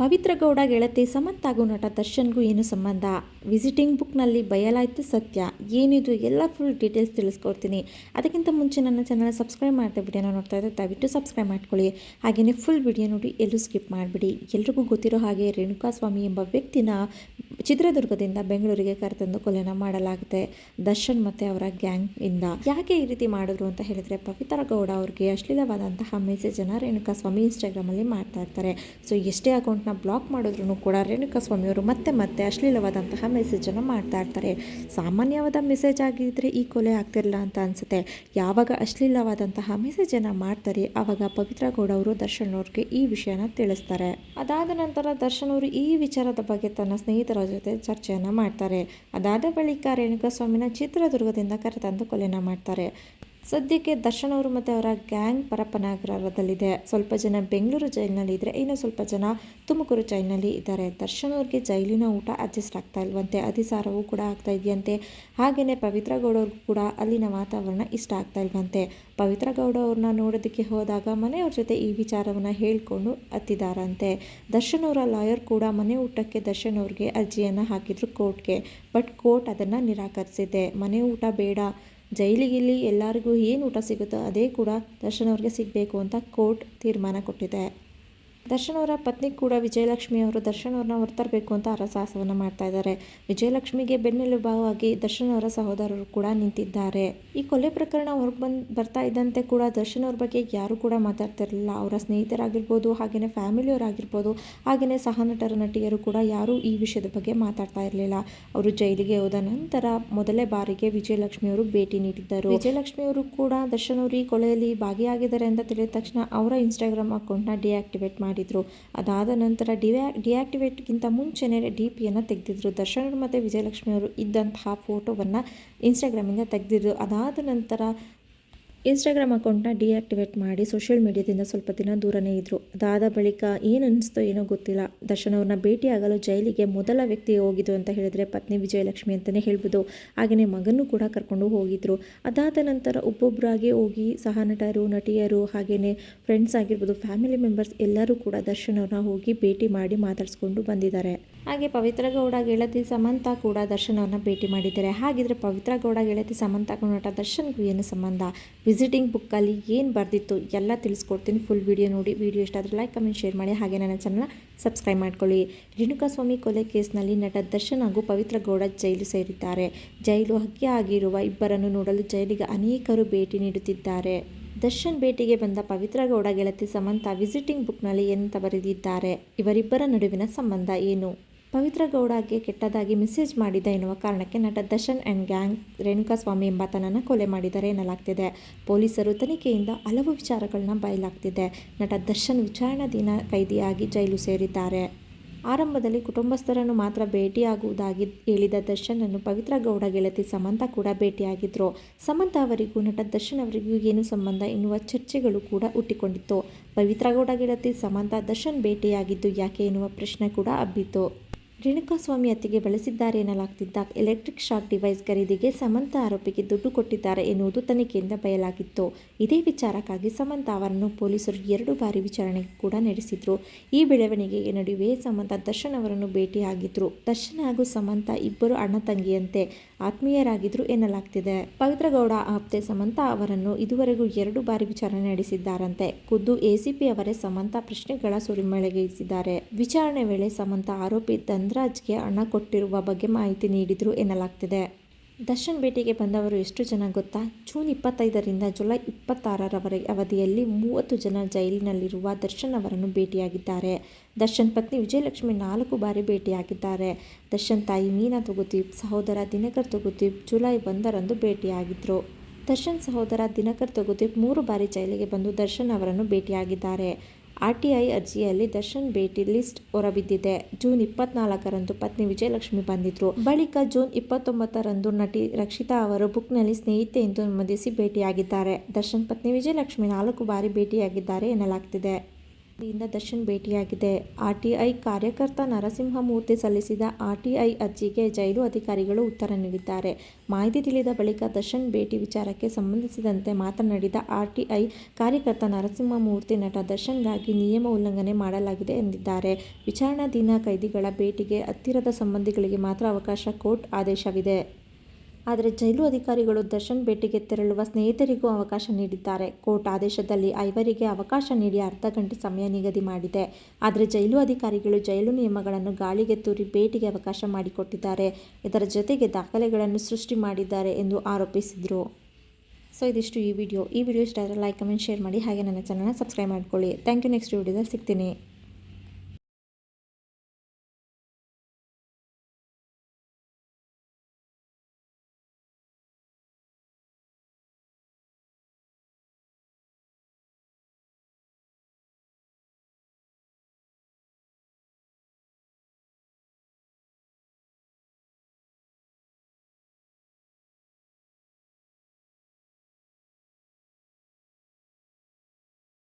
ಪವಿತ್ರ ಗೌಡ ಗೆಳತಿ ಸಮಂತ್ ಹಾಗೂ ನಟ ದರ್ಶನ್ಗೂ ಏನು ಸಂಬಂಧ? ವಿಸಿಟಿಂಗ್ ಬುಕ್ನಲ್ಲಿ ಬಯಲಾಯಿತು ಸತ್ಯ. ಏನಿದು? ಎಲ್ಲ ಫುಲ್ ಡೀಟೇಲ್ಸ್ ತಿಳಿಸ್ಕೊಡ್ತೀನಿ. ಅದಕ್ಕಿಂತ ಮುಂಚೆ ನನ್ನ ಚಾನಲ್ ಸಬ್ಸ್ಕ್ರೈಬ್ ಮಾಡ್ತಾ ವಿಡಿಯೋನ ನೋಡ್ತಾ ಇದ್ದರೆ ದಯವಿಟ್ಟು ಸಬ್ಸ್ಕ್ರೈಬ್ ಮಾಡ್ಕೊಳ್ಳಿ. ಹಾಗೆಯೇ ಫುಲ್ ವಿಡಿಯೋ ನೋಡಿ ಎಲ್ಲೂ ಸ್ಕಿಪ್ ಮಾಡಿಬಿಡಿ. ಎಲ್ರಿಗೂ ಗೊತ್ತಿರೋ ಹಾಗೆ ರೇಣುಕಾ ಸ್ವಾಮಿ ಎಂಬ ವ್ಯಕ್ತಿನ ಚಿತ್ರದುರ್ಗದಿಂದ ಬೆಂಗಳೂರಿಗೆ ಕರೆತಂದು ಕೊಲೆನ ಮಾಡಲಾಗುತ್ತೆ ದರ್ಶನ್ ಮತ್ತು ಅವರ ಗ್ಯಾಂಗ್ ಇಂದ. ಯಾಕೆ ಈ ರೀತಿ ಮಾಡಿದ್ರು ಅಂತ ಹೇಳಿದ್ರೆ ಪವಿತ್ರ ಗೌಡ ಅವ್ರಿಗೆ ಅಶ್ಲೀಲವಾದಂತಹ ಮೆಸೇಜ್ ಅನ್ನ ರೇಣುಕಾ ಸ್ವಾಮಿ ಇನ್ಸ್ಟಾಗ್ರಾಮ್ ಅಲ್ಲಿ ಮಾಡ್ತಾ ಇರ್ತಾರೆ. ಸೊ ಎಷ್ಟೇ ಅಕೌಂಟ್ನ ಬ್ಲಾಕ್ ಮಾಡಿದ್ರು ಕೂಡ ರೇಣುಕಾ ಸ್ವಾಮಿ ಅವರು ಮತ್ತೆ ಮತ್ತೆ ಅಶ್ಲೀಲವಾದಂತಹ ಮೆಸೇಜನ್ನು ಮಾಡ್ತಾ ಇರ್ತಾರೆ. ಸಾಮಾನ್ಯವಾದ ಮೆಸೇಜ್ ಆಗಿದ್ರೆ ಈ ಕೊಲೆ ಆಗ್ತಿರಲಿಲ್ಲ ಅಂತ ಅನ್ಸುತ್ತೆ. ಯಾವಾಗ ಅಶ್ಲೀಲವಾದಂತಹ ಮೆಸೇಜನ್ನು ಮಾಡ್ತಾರೆ ಆವಾಗ ಪವಿತ್ರ ಗೌಡ ಅವರು ದರ್ಶನ್ ಅವ್ರಿಗೆ ಈ ವಿಷಯನ ತಿಳಿಸ್ತಾರೆ. ಅದಾದ ನಂತರ ದರ್ಶನ್ ಅವರು ಈ ವಿಚಾರದ ಬಗ್ಗೆ ತನ್ನ ಸ್ನೇಹಿತರ ಜೊತೆ ಚರ್ಚೆಯನ್ನು ಮಾಡ್ತಾರೆ. ಅದಾದ ಬಳಿಕ ರೇಣುಕಾ ಸ್ವಾಮಿನ ಚಿತ್ರದುರ್ಗದಿಂದ ಕರೆತಂದು ಕೊಲೆನ ಮಾಡ್ತಾರೆ. ಸದ್ಯಕ್ಕೆ ದರ್ಶನ್ ಅವರು ಮತ್ತು ಅವರ ಗ್ಯಾಂಗ್ ಪರಪನಾಗ್ರಹದಲ್ಲಿದೆ ಸ್ವಲ್ಪ ಜನ ಬೆಂಗಳೂರು ಜೈಲಿನಲ್ಲಿ ಇದ್ದರೆ ಇನ್ನು ಸ್ವಲ್ಪ ಜನ ತುಮಕೂರು ಜೈಲಿನಲ್ಲಿ ಇದ್ದಾರೆ. ದರ್ಶನ್ ಅವ್ರಿಗೆ ಜೈಲಿನ ಊಟ ಅಡ್ಜಸ್ಟ್ ಆಗ್ತಾ ಇಲ್ವಂತೆ. ಅಧಿಸಾರವೂ ಕೂಡ ಆಗ್ತಾ ಇದೆಯಂತೆ. ಹಾಗೆಯೇ ಪವಿತ್ರ ಗೌಡವ್ರಿಗೂ ಕೂಡ ಅಲ್ಲಿನ ವಾತಾವರಣ ಇಷ್ಟ ಆಗ್ತಾ ಇಲ್ವಂತೆ. ಪವಿತ್ರ ಗೌಡ ಅವ್ರನ್ನ ನೋಡೋದಕ್ಕೆ ಹೋದಾಗ ಮನೆಯವ್ರ ಜೊತೆ ಈ ವಿಚಾರವನ್ನು ಹೇಳಿಕೊಂಡು ಹತ್ತಿದಾರಂತೆ. ದರ್ಶನ್ ಅವರ ಲಾಯರ್ ಕೂಡ ಮನೆ ಊಟಕ್ಕೆ ದರ್ಶನ್ ಅವ್ರಿಗೆ ಅರ್ಜಿಯನ್ನು ಹಾಕಿದ್ರು ಕೋರ್ಟ್ಗೆ. ಬಟ್ ಕೋರ್ಟ್ ಅದನ್ನು ನಿರಾಕರಿಸಿದೆ. ಮನೆ ಊಟ ಬೇಡ. ಜೈಲಿಗಿಲ್ಲಿ ಎಲ್ಲರಿಗೂ ಏನು ಊಟ ಸಿಗುತ್ತೋ ಅದೇ ಕೂಡ ದರ್ಶನ್ ಅವ್ರಿಗೆ ಸಿಗಬೇಕು ಅಂತ ಕೋರ್ಟ್ ತೀರ್ಮಾನ ಕೊಟ್ಟಿದೆ. ದರ್ಶನ್ ಅವರ ಪತ್ನಿ ಕೂಡ ವಿಜಯಲಕ್ಷ್ಮಿ ಅವರು ದರ್ಶನ್ ಅವ್ರನ್ನ ಹೊರತರಬೇಕು ಅಂತ ಅರಸಾಹಸವನ್ನು ಮಾಡ್ತಾ ಇದ್ದಾರೆ. ವಿಜಯಲಕ್ಷ್ಮಿಗೆ ಬೆನ್ನೆಲುಬಾವಾಗಿ ದರ್ಶನ್ ಅವರ ಸಹೋದರರು ಕೂಡ ನಿಂತಿದ್ದಾರೆ. ಈ ಕೊಲೆ ಪ್ರಕರಣ ಹೊರಗೆ ಬಂದು ಬರ್ತಾ ಇದ್ದಂತೆ ಕೂಡ ದರ್ಶನ್ ಅವ್ರ ಬಗ್ಗೆ ಯಾರು ಕೂಡ ಮಾತಾಡ್ತಿರಲಿಲ್ಲ. ಅವರ ಸ್ನೇಹಿತರಾಗಿರ್ಬೋದು ಹಾಗೆಯೇ ಫ್ಯಾಮಿಲಿಯವರಾಗಿರ್ಬೋದು ಹಾಗೆಯೇ ಸಹನಟರ ನಟಿಯರು ಕೂಡ ಯಾರೂ ಈ ವಿಷಯದ ಬಗ್ಗೆ ಮಾತಾಡ್ತಾ ಇರಲಿಲ್ಲ. ಅವರು ಜೈಲಿಗೆ ಹೋದ ನಂತರ ಮೊದಲೇ ಬಾರಿಗೆ ವಿಜಯಲಕ್ಷ್ಮಿ ಅವರು ಭೇಟಿ ನೀಡಿದ್ದರು. ವಿಜಯಲಕ್ಷ್ಮಿ ಅವರು ಕೂಡ ದರ್ಶನ್ ಅವರು ಈ ಕೊಲೆಯಲ್ಲಿ ಭಾಗಿಯಾಗಿದ್ದಾರೆ ಅಂತ ತಿಳಿದ ತಕ್ಷಣ ಅವರ ಇನ್ಸ್ಟಾಗ್ರಾಮ್ ಅಕೌಂಟ್ನ ಡಿಆಕ್ಟಿವೇಟ್ ಮಾಡಿದ್ರು. ಅದಾದ ನಂತರ ಡಿವ್ಯಾ ಡಿಆಕ್ಟಿವೇಟ್ಗಿಂತ ಮುಂಚೆನೇ ಡಿ ಪಿಯನ್ನು ತೆಗೆದಿದ್ರು. ದರ್ಶನ್ ಮತ್ತು ವಿಜಯಲಕ್ಷ್ಮಿಯವರು ಇದ್ದಂತಹ ಫೋಟೋವನ್ನು ಇನ್ಸ್ಟಾಗ್ರಾಮಿಂದ ತೆಗೆದಿದ್ರು. ಅದಾದ ನಂತರ ಇನ್ಸ್ಟಾಗ್ರಾಮ್ ಅಕೌಂಟ್ನ ಡಿಆಕ್ಟಿವೇಟ್ ಮಾಡಿ ಸೋಷಿಯಲ್ ಮೀಡಿಯಾದಿಂದ ಸ್ವಲ್ಪ ದಿನ ದೂರನೇ ಇದ್ದರು ಅದಾದ ಬಳಿಕ ಏನು ಅನಿಸ್ತೋ ಏನೋ ಗೊತ್ತಿಲ್ಲ. ದರ್ಶನ್ ಅವ್ರನ್ನ ಭೇಟಿಯಾಗಲು ಜೈಲಿಗೆ ಮೊದಲ ವ್ಯಕ್ತಿ ಹೋಗಿದ್ದು ಅಂತ ಹೇಳಿದರೆ ಪತ್ನಿ ವಿಜಯಲಕ್ಷ್ಮಿ ಅಂತಲೇ ಹೇಳ್ಬೋದು. ಹಾಗೆಯೇ ಮಗನೂ ಕೂಡ ಕರ್ಕೊಂಡು ಹೋಗಿದ್ರು. ಅದಾದ ನಂತರ ಒಬ್ಬೊಬ್ಬರಾಗಿ ಹೋಗಿ ಸಹ ನಟರು ನಟಿಯರು ಹಾಗೆಯೇ ಫ್ರೆಂಡ್ಸ್ ಆಗಿರ್ಬೋದು ಫ್ಯಾಮಿಲಿ ಮೆಂಬರ್ಸ್ ಎಲ್ಲರೂ ಕೂಡ ದರ್ಶನ್ ಅವ್ರನ್ನ ಹೋಗಿ ಭೇಟಿ ಮಾಡಿ ಮಾತಾಡಿಸ್ಕೊಂಡು ಬಂದಿದ್ದಾರೆ. ಹಾಗೆ ಪವಿತ್ರ ಗೌಡ, ಗೆಳತಿ ಸಮಂತ ಕೂಡ ದರ್ಶನ್ ಅವ್ರನ್ನ ಭೇಟಿ ಮಾಡಿದ್ದಾರೆ. ಹಾಗಿದ್ರೆ ಪವಿತ್ರ ಗೌಡ, ಗೆಳತಿ ಸಮಂತ ನಟ ದರ್ಶನ್ಗೂ ಏನು ಸಂಬಂಧ? ವಿಸಿಟಿಂಗ್ ಬುಕ್ಕಲ್ಲಿ ಏನು ಬರೆದಿತ್ತು ಎಲ್ಲ ತಿಳಿಸ್ಕೊಡ್ತೀನಿ. ಫುಲ್ ವಿಡಿಯೋ ನೋಡಿ. ವಿಡಿಯೋ ಇಷ್ಟ ಲೈಕ್ ಕಮೆಂಟ್ ಶೇರ್ ಮಾಡಿ. ಹಾಗೆ ನನ್ನ ಚಾನಲ್ನ ಸಬ್ಸ್ಕ್ರೈಬ್ ಮಾಡ್ಕೊಳ್ಳಿ. ರೇಣುಕಾಸ್ವಾಮಿ ಕೊಲೆ ಕೇಸ್ನಲ್ಲಿ ನಟ ದರ್ಶನ್ ಹಾಗೂ ಪವಿತ್ರ ಗೌಡ ಜೈಲು ಸೇರಿದ್ದಾರೆ. ಜೈಲು ಹಕ್ಕಿ ಆಗಿರುವ ಇಬ್ಬರನ್ನು ನೋಡಲು ಜೈಲಿಗೆ ಅನೇಕರು ಭೇಟಿ ನೀಡುತ್ತಿದ್ದಾರೆ. ದರ್ಶನ್ ಭೇಟಿಗೆ ಬಂದ ಪವಿತ್ರ ಗೌಡ ಗೆಳತಿ ಸಮಂತ ವಿಸಿಟಿಂಗ್ ಬುಕ್ನಲ್ಲಿ ಎಂತ ಬರೆದಿದ್ದಾರೆ? ಇವರಿಬ್ಬರ ನಡುವಿನ ಸಂಬಂಧ ಏನು? ಪವಿತ್ರ ಗೌಡಗೆ ಕೆಟ್ಟದಾಗಿ ಮೆಸೇಜ್ ಮಾಡಿದ ಎನ್ನುವ ಕಾರಣಕ್ಕೆ ನಟ ದರ್ಶನ್ ಆ್ಯಂಡ್ ಗ್ಯಾಂಗ್ ರೇಣುಕಾಸ್ವಾಮಿ ಎಂಬಾತನನ್ನು ಕೊಲೆ ಮಾಡಿದ್ದಾರೆ ಎನ್ನಲಾಗ್ತಿದೆ. ಪೊಲೀಸರು ತನಿಖೆಯಿಂದ ಹಲವು ವಿಚಾರಗಳನ್ನ ಬಯಲಾಗ್ತಿದೆ. ನಟ ದರ್ಶನ್ ವಿಚಾರಣಾಧೀನ ಕೈದಿಯಾಗಿ ಜೈಲು ಸೇರಿದ್ದಾರೆ. ಆರಂಭದಲ್ಲಿ ಕುಟುಂಬಸ್ಥರನ್ನು ಮಾತ್ರ ಭೇಟಿಯಾಗುವುದಾಗಿ ಹೇಳಿದ ದರ್ಶನನ್ನು ಪವಿತ್ರ ಗೌಡ ಗೆಳತಿ ಸಮಂತ ಕೂಡ ಭೇಟಿಯಾಗಿದ್ದರು ಸಮಂತ ಅವರಿಗೂ ನಟ ದರ್ಶನ್ ಅವರಿಗೂ ಏನು ಸಂಬಂಧ ಎನ್ನುವ ಚರ್ಚೆಗಳು ಕೂಡ ಹುಟ್ಟಿಕೊಂಡಿತ್ತು. ಪವಿತ್ರ ಗೌಡ ಗೆಳತಿ ಸಮಂತ ದರ್ಶನ್ ಭೇಟಿಯಾಗಿದ್ದು ಯಾಕೆ ಎನ್ನುವ ಪ್ರಶ್ನೆ ಕೂಡ ಹಬ್ಬಿತು ರೇಣುಕಾಸ್ವಾಮಿ ಹತ್ಯೆಗೆ ಬಳಸಿದ್ದಾರೆ ಎನ್ನಲಾಗ್ತಿದ್ದ ಎಲೆಕ್ಟ್ರಿಕ್ ಶಾಕ್ ಡಿವೈಸ್ ಖರೀದಿಗೆ ಸಮಂತ ಆರೋಪಿಗೆ ದುಡ್ಡು ಕೊಟ್ಟಿದ್ದಾರೆ ಎನ್ನುವುದು ತನಿಖೆಯಿಂದ ಬಯಲಾಗಿತ್ತು. ಇದೇ ವಿಚಾರಕ್ಕಾಗಿ ಸಮಂತ ಅವರನ್ನು ಪೊಲೀಸರು ಎರಡು ಬಾರಿ ವಿಚಾರಣೆ ಕೂಡ ನಡೆಸಿದ್ರು. ಈ ಬೆಳವಣಿಗೆಗೆ ನಡುವೆ ಸಮಂತ ದರ್ಶನ್ ಅವರನ್ನು ಭೇಟಿಯಾಗಿದ್ರು. ದರ್ಶನ್ ಹಾಗೂ ಸಮಂತ ಇಬ್ಬರು ಅಣ್ಣ ತಂಗಿಯಂತೆ ಆತ್ಮೀಯರಾಗಿದ್ರು ಎನ್ನಲಾಗ್ತಿದೆ. ಪವಿತ್ರಗೌಡ ಆಪ್ತೆ ಸಮಂತ ಅವರನ್ನು ಇದುವರೆಗೂ ಎರಡು ಬಾರಿ ವಿಚಾರಣೆ ನಡೆಸಿದ್ದಾರಂತೆ. ಖುದ್ದು ಎಸಿಪಿ ಅವರೇ ಸಮಂತ ಪ್ರಶ್ನೆಗಳ ಸುರಿಮಳೆಗೈಸಿದ್ದಾರೆ ವಿಚಾರಣೆ ವೇಳೆ ಸಮಂತ ಆರೋಪಿ ಧನ್ರಾಜ್ಗೆ ಹಣ ಕೊಟ್ಟಿರುವ ಬಗ್ಗೆ ಮಾಹಿತಿ ನೀಡಿದರು ಎನ್ನಲಾಗ್ತಿದೆ. ದರ್ಶನ್ ಭೇಟಿಗೆ ಬಂದವರು ಎಷ್ಟು ಜನ ಗೊತ್ತಾ? ಜೂನ್ ಇಪ್ಪತ್ತೈದರಿಂದ ಜುಲೈ ಇಪ್ಪತ್ತಾರರವರೆಗೆ ಅವಧಿಯಲ್ಲಿ ಮೂವತ್ತು ಜನ ಜೈಲಿನಲ್ಲಿರುವ ದರ್ಶನ್ ಅವರನ್ನು ಭೇಟಿಯಾಗಿದ್ದಾರೆ. ದರ್ಶನ್ ಪತ್ನಿ ವಿಜಯಲಕ್ಷ್ಮಿ ನಾಲ್ಕು ಬಾರಿ ಭೇಟಿಯಾಗಿದ್ದಾರೆ. ದರ್ಶನ್ ತಾಯಿ ಮೀನಾ ತುಗುದೀಪ್, ಸಹೋದರ ದಿನಕರ್ ತುಗುದೀಪ್ ಜುಲೈ ಒಂದರಂದು ಭೇಟಿಯಾಗಿದ್ದರು ದರ್ಶನ್ ಸಹೋದರ ದಿನಕರ್ ತುಗುದೀಪ್ ಮೂರು ಬಾರಿ ಜೈಲಿಗೆ ಬಂದು ದರ್ಶನ್ ಅವರನ್ನು ಭೇಟಿಯಾಗಿದ್ದಾರೆ. ಆರ್ಟಿಐ ಅರ್ಜಿಯಲ್ಲಿ ದರ್ಶನ್ ಭೇಟಿ ಲಿಸ್ಟ್ ಹೊರಬಿದ್ದಿದೆ. ಜೂನ್ ಇಪ್ಪತ್ನಾಲ್ಕರಂದು ಪತ್ನಿ ವಿಜಯಲಕ್ಷ್ಮಿ ಬಂದಿದ್ರು. ಬಳಿಕ ಜೂನ್ ಇಪ್ಪತ್ತೊಂಬತ್ತರಂದು ನಟಿ ರಕ್ಷಿತಾ ಅವರು ಬುಕ್ನಲ್ಲಿ ಸ್ನೇಹಿತೆ ಎಂದು ನಮೂದಿಸಿ ಭೇಟಿಯಾಗಿದ್ದಾರೆ. ದರ್ಶನ್ ಪತ್ನಿ ವಿಜಯಲಕ್ಷ್ಮಿ ನಾಲ್ಕು ಬಾರಿ ಭೇಟಿಯಾಗಿದ್ದಾರೆ ಎನ್ನಲಾಗ್ತಿದೆ. ಇಂದ ದರ್ಶನ್ ಭೇಟಿಯಾಗಿದೆ. ಆರ್ಟಿಐ ಕಾರ್ಯಕರ್ತ ನರಸಿಂಹಮೂರ್ತಿ ಸಲ್ಲಿಸಿದ ಆರ್ಟಿಐ ಅರ್ಜಿಗೆ ಜೈಲು ಅಧಿಕಾರಿಗಳು ಉತ್ತರ ನೀಡಿದ್ದಾರೆ. ಮಾಹಿತಿ ತಿಳಿದ ಬಳಿಕ ದರ್ಶನ್ ಭೇಟಿ ವಿಚಾರಕ್ಕೆ ಸಂಬಂಧಿಸಿದಂತೆ ಮಾತನಾಡಿದ ಆರ್ಟಿಐ ಕಾರ್ಯಕರ್ತ ನರಸಿಂಹಮೂರ್ತಿ ನಟ ದರ್ಶನ್ಗಾಗಿ ನಿಯಮ ಉಲ್ಲಂಘನೆ ಮಾಡಲಾಗಿದೆ ಎಂದಿದ್ದಾರೆ. ವಿಚಾರಣಾಧೀನ ಕೈದಿಗಳ ಭೇಟಿಗೆ ಹತ್ತಿರದ ಸಂಬಂಧಿಗಳಿಗೆ ಮಾತ್ರ ಅವಕಾಶ ಕೋರ್ಟ್ ಆದೇಶವಿದೆ. ಆದರೆ ಜೈಲು ಅಧಿಕಾರಿಗಳು ದರ್ಶನ್ ಭೇಟಿಗೆ ತೆರಳುವ ಸ್ನೇಹಿತರಿಗೂ ಅವಕಾಶ ನೀಡಿದ್ದಾರೆ. ಕೋರ್ಟ್ ಆದೇಶದಲ್ಲಿ ಐವರಿಗೆ ಅವಕಾಶ ನೀಡಿ ಅರ್ಧ ಗಂಟೆ ಸಮಯ ನಿಗದಿ ಮಾಡಿದೆ. ಆದರೆ ಜೈಲು ಅಧಿಕಾರಿಗಳು ಜೈಲು ನಿಯಮಗಳನ್ನು ಗಾಳಿಗೆ ತೂರಿ ಭೇಟಿಗೆ ಅವಕಾಶ ಮಾಡಿಕೊಟ್ಟಿದ್ದಾರೆ. ಇದರ ಜೊತೆಗೆ ದಾಖಲೆಗಳನ್ನು ಸೃಷ್ಟಿ ಮಾಡಿದ್ದಾರೆ ಎಂದು ಆರೋಪಿಸಿದರು. ಸೊ, ಇದಿಷ್ಟು ಈ ವಿಡಿಯೋ. ಈ ವಿಡಿಯೋ ಇಷ್ಟ ಆದರೆ ಲೈಕ್ ಕಮೆಂಟ್ ಶೇರ್ ಮಾಡಿ. ಹಾಗೆ ನನ್ನ ಚಾನಲ್ನ ಸಬ್ಸ್ಕ್ರೈಬ್ ಮಾಡ್ಕೊಳ್ಳಿ. ಥ್ಯಾಂಕ್ ಯು ನೆಕ್ಸ್ಟ್ ವಿಡಿಯೋದಲ್ಲಿ ಸಿಗ್ತೀನಿ.